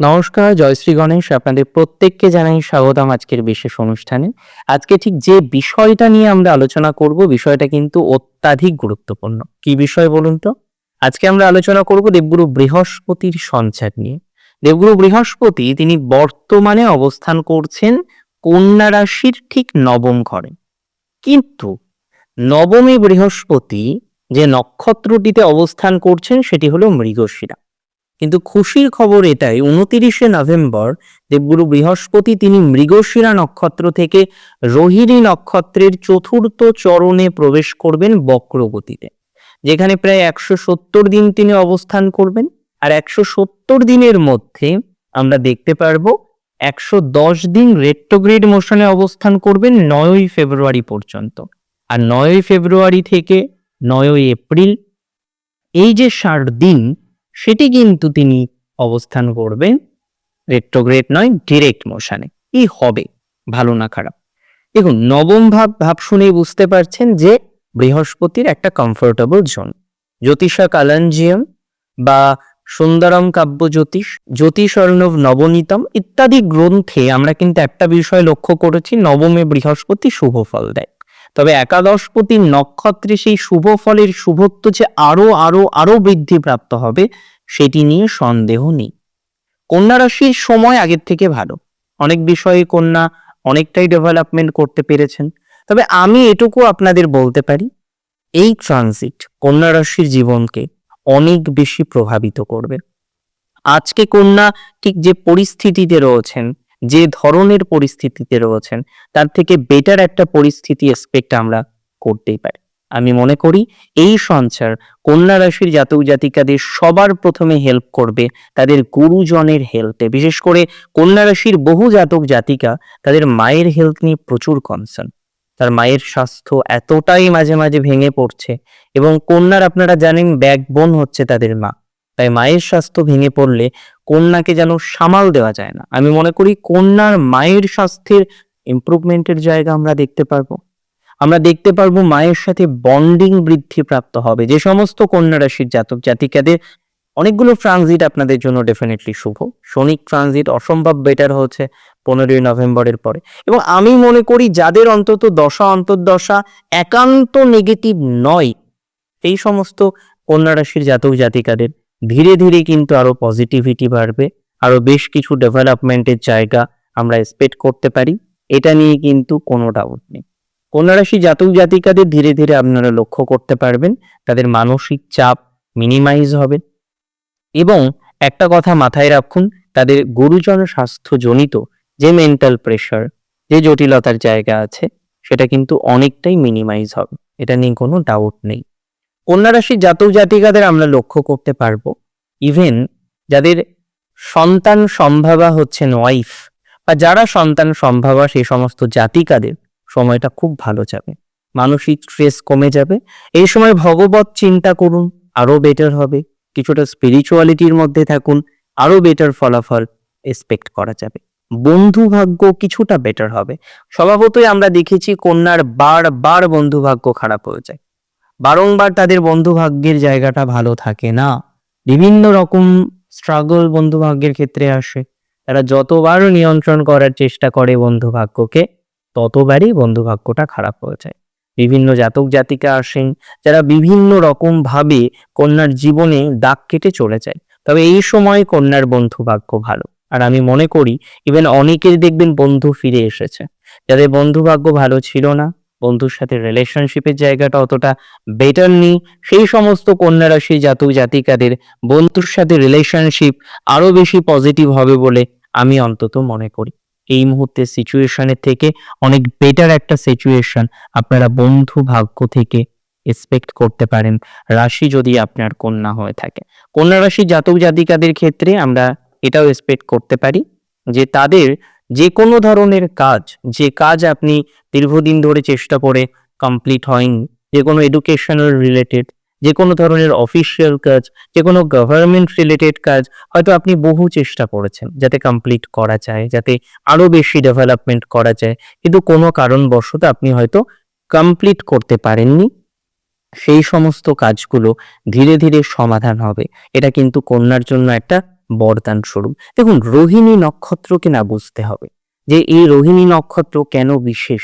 নমস্কার জয়শ্রী গণেশ। আপনাদের প্রত্যেককে জানাই স্বাগতম আজকের বিশেষ অনুষ্ঠানে। আজকে ঠিক যে বিষয়টা নিয়ে আমরা আলোচনা করব, বিষয়টা কিন্তু অত্যাধিক গুরুত্বপূর্ণ। কি বিষয় বলুন তো? আজকে আমরা আলোচনা করব দেবগুরু বৃহস্পতির সঞ্চার নিয়ে। দেবগুরু বৃহস্পতি, তিনি বর্তমানে অবস্থান করছেন কন্যা রাশির ঠিক নবম ঘরে। কিন্তু নবমী বৃহস্পতি যে নক্ষত্রটিতে অবস্থান করছেন, সেটি হলো মৃগশিরা। কিন্তু খুশির খবর এটাই, উনতিরিশে নভেম্বর, দেবগুরু বৃহস্পতি তিনি মৃগশিরা নক্ষত্র থেকে রোহিণী নক্ষত্রের চতুর্থ চরণে প্রবেশ করবেন বক্রগতিতে, যেখানে প্রায় একশো সত্তর দিন তিনি অবস্থান করবেন। আর একশো সত্তর দিনের মধ্যে আমরা দেখতে পারব, একশো দশ দিন রেট্রোগ্রেড মোশনে অবস্থান করবেন নয়ই ফেব্রুয়ারি পর্যন্ত। আর নয়ই ফেব্রুয়ারি থেকে নয়ই এপ্রিল, এই যে ষাট দিন সেটি কিন্তু তিনি অবস্থান করবেন রেট্রোগ্রেড নয় ডিরেক্ট মোশানে কি হবে, ভালো না খারাপ। দেখুন, নবম ভাব ভাব শুনেই বুঝতে পারছেন যে বৃহস্পতির একটা কমফোর্টেবল জোন জ্যোতিষা কালাঞ্জিয়াম বা সুন্দরম কাব্য জ্যোতিষ জ্যোতিষ অর্ণব নবনীতম ইত্যাদি গ্রন্থে আমরা কিন্তু একটা বিষয় লক্ষ্য করেছি, নবমে বৃহস্পতি শুভ ফল দেয়। তবে একাদশ একাদশপতি নক্ষত্রে সেই শুভ ফলের শুভত্ব যে আরও আরও আরও বৃদ্ধি প্রাপ্ত হবে, সেটি নিয়ে সন্দেহ নেই। কন্যা রাশির সময় আগের থেকে ভালো। অনেক বিষয়ে কন্যা অনেকটাই ডেভেলপমেন্ট করতে পেরেছেন। তবে আমি এটুকু আপনাদের বলতে পারি, এই ট্রানজিট কন্যা রাশির জীবনকে অনেক বেশি প্রভাবিত করবে। আজকে কন্যা ঠিক যে পরিস্থিতিতে রয়েছেন যে ধরনের পরিস্থিতিতে রয়েছেন, তার থেকে বেটার একটা পরিস্থিতি এক্সপেক্ট আমরা করতেই পারি। আমি মনে করি এই সঞ্চার কন্যা রাশির জাতক জাতিকাদের সবার প্রথমে হেল্প করবে তাদের গুরুজনের হেলথে বিশেষ করে কন্যা রাশির বহু জাতক জাতিকা তাদের মায়ের হেলথ নিয়ে প্রচুর কনসার্ন তার মায়ের স্বাস্থ্য এতটাই মাঝে মাঝে ভেঙে পড়ছে এবং কন্যার আপনারা জানেন ব্যাকবোন হচ্ছে তাদের মা। তাই মায়ের স্বাস্থ্য ভেঙে পড়লে কন্যাকে যেন সামাল দেওয়া যায় না। আমি মনে করি কন্যার মায়ের স্বাস্থ্যের ইমপ্রুভমেন্টের জায়গা আমরা দেখতে পারব। আমরা দেখতে পারব মায়ের সাথে বন্ডিং বৃদ্ধি প্রাপ্ত হবে। যে সমস্ত কন্যা রাশির জাতক জাতিকাদের অনেকগুলো ট্রানজিট আপনাদের জন্য ডেফিনেটলি শুভ। শনিক ট্রানজিট অসম্ভব বেটার হচ্ছে পনেরোই নভেম্বরের পরে। এবং আমি মনে করি যাদের অন্তত দশা, অন্তর্দশা একান্ত নেগেটিভ নয়, এই সমস্ত কন্যা রাশির জাতক জাতিকাদের ধীরে ধীরে কিন্তু আরও পজিটিভিটি বাড়বে, আরও বেশ কিছু ডেভেলপমেন্টের জায়গা আমরা এক্সপেক্ট করতে পারি, এটা নিয়ে কিন্তু কোনো ডাউট নেই। কন্যা রাশি জাতক জাতিকাদের ধীরে ধীরে আপনারা লক্ষ্য করতে পারবেন, তাদের মানসিক চাপ মিনিমাইজ হবে। এবং একটা কথা মাথায় রাখুন, তাদের গুরুজন স্বাস্থ্যজনিত যে মেন্টাল প্রেশার যে জটিলতার জায়গা আছে, সেটা কিন্তু অনেকটাই মিনিমাইজ হবে, এটা নিয়ে কোনো ডাউট নেই। কন্যা রাশির জাতক জাতিকাদের আমরা লক্ষ্য করতে পারব। ইভেন যাদের সন্তান সম্ভাবা হচ্ছেন ওয়াইফ বা যারা সন্তান সম্ভাবা সেই সমস্ত জাতিকাদের সময়টা খুব ভালো যাবে। মানসিক স্ট্রেস কমে যাবে। এই সময় ভগবত চিন্তা করুন, আরও বেটার হবে। কিছুটা স্পিরিচুয়ালিটির মধ্যে থাকুন, আরও বেটার ফলাফল এক্সপেক্ট করা যাবে। বন্ধু ভাগ্য কিছুটা বেটার হবে। স্বভাবতই আমরা দেখেছি কন্যার বার বার বন্ধু ভাগ্য খারাপ হয়ে যায়। বারংবার তাদের বন্ধু ভাগ্যের জায়গাটা ভালো থাকে না। বিভিন্ন রকম স্ট্রাগল বন্ধু ভাগ্যের ক্ষেত্রে আসে। তারা যতবার নিয়ন্ত্রণ করার চেষ্টা করে বন্ধু ভাগ্যকে ততবারই বন্ধু ভাগ্যটা খারাপ হয়ে যায়। বিভিন্ন জাতক জাতিকা আসেন, যারা বিভিন্ন রকম ভাবে কন্যার জীবনে দাগ কেটে চলে যায়। তবে এই সময় কন্যার বন্ধু ভাগ্য ভালো। আর আমি মনে করি ইভেন অনেকের দেখবেন বন্ধু ফিরে এসেছে। যাদের বন্ধু ভাগ্য ভালো ছিল না বন্ধুর সাথে রিলেশনশিপের জায়গাটা অতটা বেটার নেই। সেই সমস্ত কন্যা রাশি জাতক জাতিকাদের বন্ধুর সাথে রিলেশনশিপ আরও বেশি পজিটিভ হবে বলে আমি অন্তত মনে করি। এই মুহূর্তে সিচুয়েশনের থেকে অনেক বেটার একটা সিচুয়েশন আপনারা বন্ধু ভাগ্য থেকে এক্সপেক্ট করতে পারেন। রাশি যদি আপনার কন্যা হয়ে থাকে। কন্যা রাশি জাতক জাতিকাদের ক্ষেত্রে আমরা এটাও এক্সপেক্ট করতে পারি যে তাদের যে কোনো ধরনের কাজ, যে কাজ আপনি দীর্ঘদিন ধরে চেষ্টা করে কমপ্লিট হয়নি, যে কোনো এডুকেশনাল রিলেটেড যে কোনো ধরনের অফিসিয়াল কাজ, যে কোনো গভর্নমেন্ট রিলেটেড কাজ, হয়তো আপনি বহু চেষ্টা করেছেন যাতে কমপ্লিট করা যায়, যাতে আরও বেশি ডেভেলপমেন্ট করা যায়। কিন্তু কোনো কারণবশত আপনি হয়তো কমপ্লিট করতে পারেননি। সেই সমস্ত কাজগুলো ধীরে ধীরে সমাধান হবে। এটা কিন্তু কন্যার জন্য একটা বরদান স্বরূপ। দেখুন, রোহিণী নক্ষত্রকে না বুঝতে হবে যে এই রোহিণী নক্ষত্র কেন বিশেষ।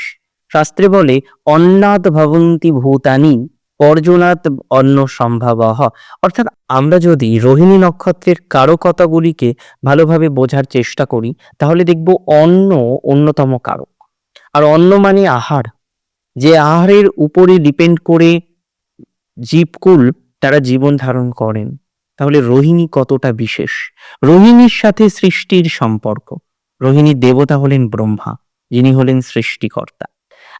শাস্ত্রে বলে, অন্নাদ ভবন্তি ভূতানি পর্জনাত অন্ন সম্ভাবহ। অর্থাৎ আমরা যদি রোহিণী নক্ষত্রের কারকতাগুলিকে ভালোভাবে বোঝার চেষ্টা করি, তাহলে দেখব অন্ন অন্যতম কারক। আর অন্ন মানে আহার। যে আহারের উপরে ডিপেন্ড করে জীবকুল তারা জীবন ধারণ করেন। তাহলে রোহিণী কতটা বিশেষ? রোহিণীর সাথে সৃষ্টির সম্পর্ক। রোহিণী দেবতা হলেন ব্রহ্মা, যিনি হলেন সৃষ্টিকর্তা।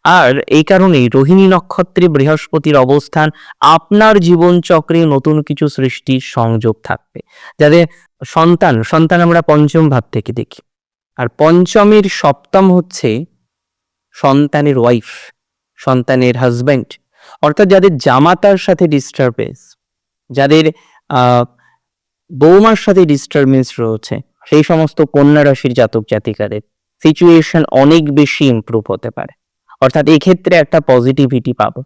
আর এই কারণেই রোহিণী নক্ষত্রে বৃহস্পতির অবস্থান, আপনার জীবন চক্রে নতুন কিছু সৃষ্টির সংযোগ থাকবে। যাদের সন্তান সন্তান আমরা পঞ্চম ভাব থেকে দেখি। আর পঞ্চমের সপ্তম হচ্ছে সন্তানের ওয়াইফ সন্তানের হাজব্যান্ড অর্থাৎ যাদের জামাতার সাথে ডিস্টারবেন্স যাদের বৌমার সাথে ডিস্টারবেন্স রয়েছে। সেই সমস্ত কন্যা রাশির জাতক জাতিকাদের সিচুয়েশন অনেক বেশি ইমপ্রুভ হতে পারে। অর্থাৎ এক্ষেত্রে একটা পজিটিভিটি পাবো।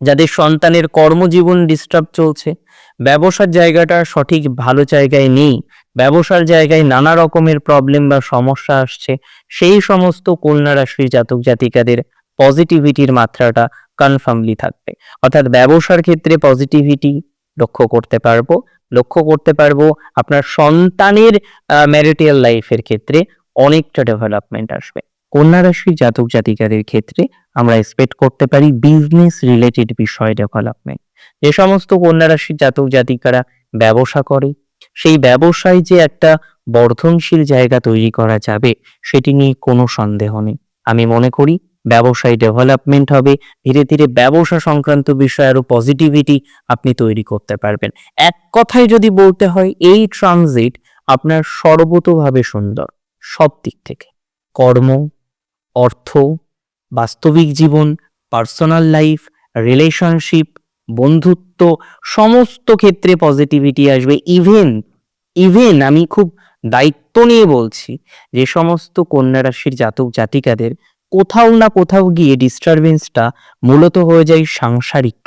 যাদের সন্তানের কর্মজীবন ডিস্টার্ব চলছে, ব্যবসার জায়গাটা সঠিক ভালো জায়গায় নেই, ব্যবসার জায়গায় নানা রকমের প্রবলেম বা সমস্যা আসছে, সেই সমস্ত কন্যা রাশির জাতক জাতিকাদের পজিটিভিটির মাত্রাটা কনফার্মলি থাকবে। অর্থাৎ ব্যবসার ক্ষেত্রে পজিটিভিটি লক্ষ্য করতে পারব। লক্ষ্য করতে পারব আপনার সন্তানের ম্যারিটাল লাইফের ক্ষেত্রে অনেকটা ডেভেলপমেন্ট আসবে। কন্যা রাশির জাতক জাতিকাদের ক্ষেত্রে আমরা এক্সপেক্ট করতে পারি বিজনেস রিলেটেড বিষয় ডেভেলপমেন্ট যে সমস্ত কন্যা রাশির জাতক জাতিকারা ব্যবসা করে, সেই ব্যবসায় যে একটা বর্ধনশীল জায়গা তৈরি করা যাবে, সেটি নিয়ে কোনো সন্দেহ নেই। আমি মনে করি ব্যবসায় ডেভেলপমেন্ট হবে, ধীরে ধীরে ব্যবসা সংক্রান্ত বিষয়ে আরও পজিটিভিটি আপনি তৈরি করতে পারবেন। এক কথায় যদি বলতে হয়, এই ট্রানজিট আপনার সর্বতোভাবে সুন্দর সব দিক থেকে। কর্ম, অর্থ, বাস্তবিক জীবন পার্সোনাল লাইফ রিলেশনশিপ বন্ধুত্ব, সমস্ত ক্ষেত্রে পজিটিভিটি আসবে। ইভেন ইভেন আমি খুব দায়িত্ব নিয়ে বলছি যে সমস্ত কন্যা রাশির জাতক জাতিকাদের কোথাও না কোথাও গিয়ে ডিস্টারবেন্সটা মূলত হয়ে যায় সাংসারিক।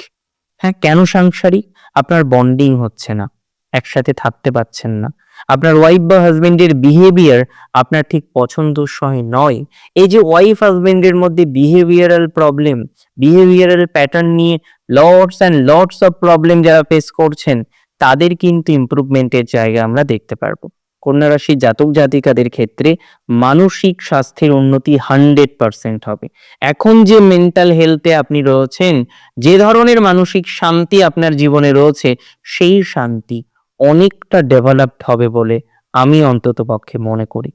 হ্যাঁ কেন সাংসারিক? আপনার বন্ডিং হচ্ছে না, একসাথে থাকতে পারছেন না। আপনার ওয়াইফ বা হাজবেন্ডের বিহেভিয়ার আপনার ঠিক পছন্দসই নয়। এই যে ওয়াইফ হাজবেন্ডের মধ্যে বিহেভিয়ারাল প্রবলেম বিহেভিয়ারাল প্যাটার্ন নিয়ে lots and lots of problem যারা ফেস করছেন, তাদের কিন্তু ইমপ্রুভমেন্টের জায়গা আমরা দেখতে পারব। কন্যা রাশির জাতক জাতিকাদের ক্ষেত্রে মানসিক স্বাস্থ্যের উন্নতি হান্ড্রেড পার্সেন্ট হবে। এখন যে মেন্টাল হেলথে আপনি রয়েছেন, যে ধরনের মানসিক শান্তি আপনার জীবনে রয়েছে, সেই শান্তি অনেকটা ডেভেলপড হবে বলে আমি অন্তত পক্ষে মনে করি।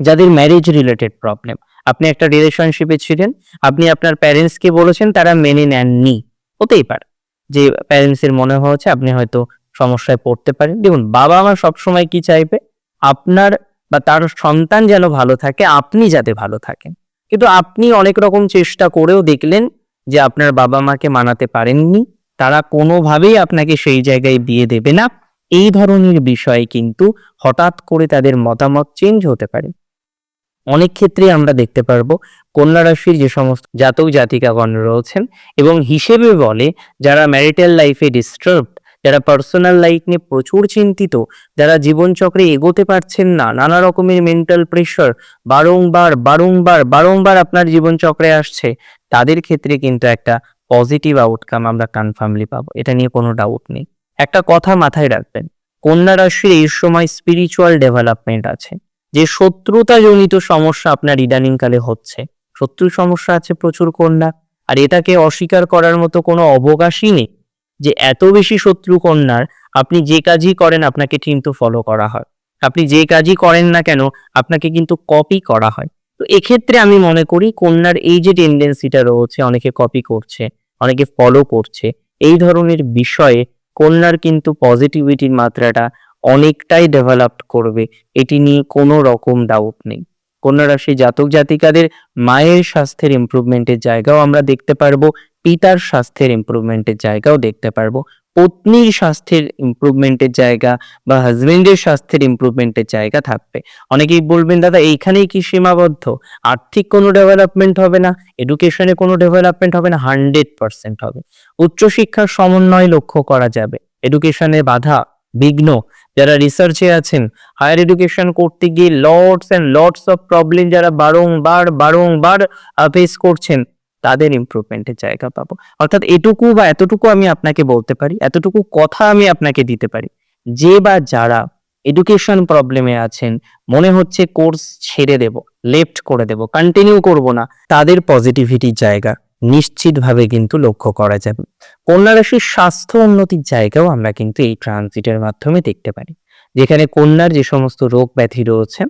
যাদের ম্যারেজ রিলেটেড প্রবলেম আপনি একটা রিলেশনশিপে ছিলেন, আপনি আপনার প্যারেন্টসকে বলেছেন, তারা মেনে নেননি। হতেই পারে যে প্যারেন্টসের মনে হয়েছে, আপনি হয়তো সমস্যায় পড়তে পারেন দেখুন, বাবা মা সবসময় কি চাইবে? আপনার বা তার সন্তান যেন ভালো থাকে, আপনি যাতে ভালো থাকেন। কিন্তু আপনি অনেক রকম চেষ্টা করেও দেখলেন যে আপনার বাবা মাকে মানাতে পারেননি। তারা কোনোভাবেই আপনাকে সেই জায়গায় দিয়ে দেবে না। এই ধরনের বিষয়ে কিন্তু হঠাৎ করে তাদের মতামত চেঞ্জ হতে পারে। অনেক ক্ষেত্রে আমরা দেখতে পারব, কন্যা রাশির যে সমস্ত জাতক জাতিকাগণ রয়েছেন এবং হিসেবে বলে যারা ম্যারিটাল লাইফে ডিস্টার্ব যারা পার্সোনাল লাইফ নিয়ে প্রচুর চিন্তিত, যারা জীবনচক্রে এগোতে পারছেন না, নানা রকমের মেন্টাল প্রেশার বারংবার বারংবার বারংবার আপনার জীবনচক্রে আসছে, তাদের ক্ষেত্রে কিন্তু একটা পজিটিভ আউটকাম আমরা কনফার্মলি পাবো। এটা নিয়ে কোনো ডাউট নেই। একটা কথা মাথায় রাখবেন, কন্যা রাশির এই সময় স্পিরিচুয়াল ডেভেলপমেন্ট আছে, যে শত্রুতাজনিত সমস্যা আপনার ইদানিংকালে হচ্ছে। শত্রু সমস্যা আছে প্রচুর কন্যা, আর এটাকে অস্বীকার করার মতো কোনো অবকাশই নেই। যে এত বেশি শত্রু কন্যার আপনি যে কাজই করেন আপনাকে কিন্তু ফলো করা হয়। আপনি যে কাজই করেন না কেন, আপনাকে কিন্তু কপি করা হয়। তো এক্ষেত্রে আমি মনে করি কন্যার এই যে টেন্ডেন্সিটা রয়েছে, অনেকে কপি করছে, অনেকে ফলো করছে, এই ধরনের বিষয়ে কন্যার কিন্তু পজিটিভিটির মাত্রাটা অনেকটাই ডেভেলপ করবে। এটি নিয়ে কোনো রকম ডাউট নেই। কন্যা রাশি জাতক জাতিকাদের মায়ের স্বাস্থ্যের ইমপ্রুভমেন্টের জায়গাও আমরা দেখতে পারব। পিতার স্বাস্থ্যের ইমপ্রুভমেন্টের জায়গাও দেখতে পারব। পত্নীর স্বাস্থ্যের ইমপ্রুভমেন্টের জায়গা বা হাজবেন্ডের স্বাস্থ্যের ইমপ্রুভমেন্টের জায়গা থাকবে। অনেকেই বলবেন, দাদা, এইখানেই কি সীমাবদ্ধ? আর্থিক কোনো ডেভেলপমেন্ট হবে না এডুকেশনে কোনো ডেভেলপমেন্ট হবে না হান্ড্রেড পার্সেন্ট হবে। উচ্চশিক্ষার সমন্বয় লক্ষ্য করা যাবে। এডুকেশনে বাধা, বিঘ্ন। যারা রিসার্চে আছেন হায়ার এডুকেশন করতে গিয়ে lots and lots of problem যারা বারংবার বারংবার ফেস করছেন তাদের ইমপ্রুভমেন্টের জায়গা পাবো। অর্থাৎ এটুকু বা এতটুকু আমি আপনাকে বলতে পারি, এতটুকু কথা আমি আপনাকে দিতে পারি। যে বা যারা এডুকেশন প্রবলেমে আছেন, মনে হচ্ছে কোর্স ছেড়ে দেব লেফট করে দেব কন্টিনিউ করব না, তাদের পজিটিভিটির জায়গা নিশ্চিতভাবে কিন্তু লক্ষ্য করা যাবে। কন্যা রাশির স্বাস্থ্য উন্নতির জায়গাও আমরা কিন্তু এই ট্রানজিটের মাধ্যমে দেখতে পারি। যেখানে কন্যার যে সমস্ত রোগ ব্যাধি রয়েছে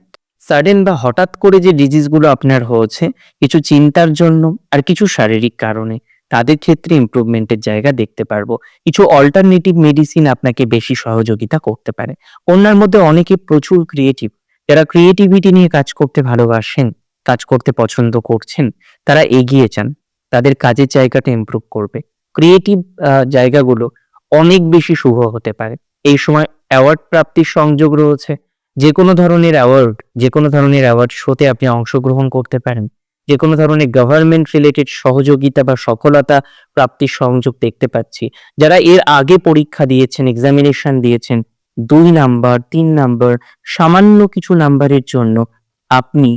সাডেন বা হঠাৎ করে যে ডিজিজগুলো আপনার হয়েছে, কিছু চিন্তার জন্য আর কিছু শারীরিক কারণে, তাদের ক্ষেত্রে ইমপ্রুভমেন্টের জায়গা দেখতে পারব। কিছু অল্টারনেটিভ মেডিসিন আপনাকে বেশি সহযোগিতা করতে পারে। অন্যার মধ্যে অনেকে প্রচুর ক্রিয়েটিভ যারা ক্রিয়েটিভিটি নিয়ে কাজ করতে ভালোবাসেন, কাজ করতে পছন্দ করছেন, তারা এগিয়ে যান। তাদের কাজের জায়গাটা ইমপ্রুভ করবে। ক্রিয়েটিভ জায়গাগুলো অনেক বেশি শুভ হতে পারে। এই সময় অ্যাওয়ার্ড প্রাপ্তির সংযোগ রয়েছে। যে কোনো ধরনের অ্যাওয়ার্ড যে কোনো ধরনের অ্যাওয়ার্ড শোতে আপনি অংশগ্রহণ করতে পারেন। যে কোনো ধরনের গভর্নমেন্ট রিলেটেড সহযোগিতা বা সফলতা প্রাপ্তির সংযোগ দেখতে পাচ্ছি। যারা এর আগে পরীক্ষা দিয়েছেন এক্সামিনেশন দিয়েছেন, দুই নাম্বার তিন নাম্বার সামান্য কিছু নাম্বারের জন্য আপনি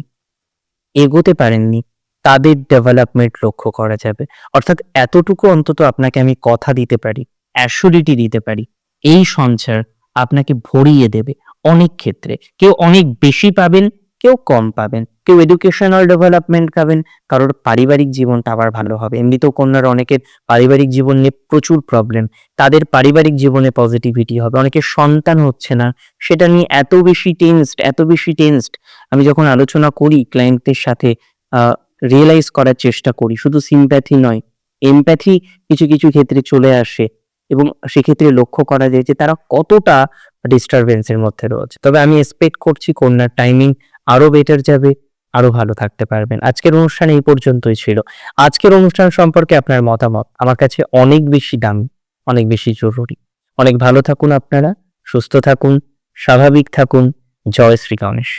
এগোতে পারেননি, তাদের ডেভেলপমেন্ট লক্ষ্য করা যাবে। অর্থাৎ এতটুকু অন্তত আপনাকে আমি কথা দিতে পারি অ্যাসুরিটি দিতে পারি, এই সঞ্চার আপনাকে ভরিয়ে দেবে। অনেক ক্ষেত্রে। কেউ অনেক বেশি পাবেন, কেউ কম পাবেন। কেউ এডুকেশনাল ডেভেলপমেন্ট পাবেন, কারোর পারিবারিক জীবনটা আবার ভালো হবে। এমনিতেও কন্যার অনেকের পারিবারিক জীবন নিয়ে প্রচুর প্রবলেম তাদের পারিবারিক জীবনে পজিটিভিটি হবে। অনেকের সন্তান হচ্ছে না। সেটা নিয়ে এত বেশি টেনসড এত বেশি টেনসড আমি যখন আলোচনা করি ক্লায়েন্টদের সাথে রিয়েলাইজ করার চেষ্টা করি। শুধু সিম্প্যাথি নয় এমপ্যাথি কিছু কিছু ক্ষেত্রে চলে আসে। এবং সেক্ষেত্রে লক্ষ্য করা যায় যে তারা কতটা ডিস্টারবেন্সের মধ্যে রয়েছে। তবে আমি এক্সপেক্ট করছি কন্যার টাইমিং আরও বেটার যাবে, আরও ভালো থাকতে পারবেন। আজকের অনুষ্ঠান এই পর্যন্তই ছিল। আজকের অনুষ্ঠান সম্পর্কে আপনার মতামত আমার কাছে অনেক বেশি দামি, অনেক বেশি জরুরি। অনেক ভালো থাকুন আপনারা, সুস্থ থাকুন, স্বাভাবিক থাকুন। জয় শ্রী গণেশ।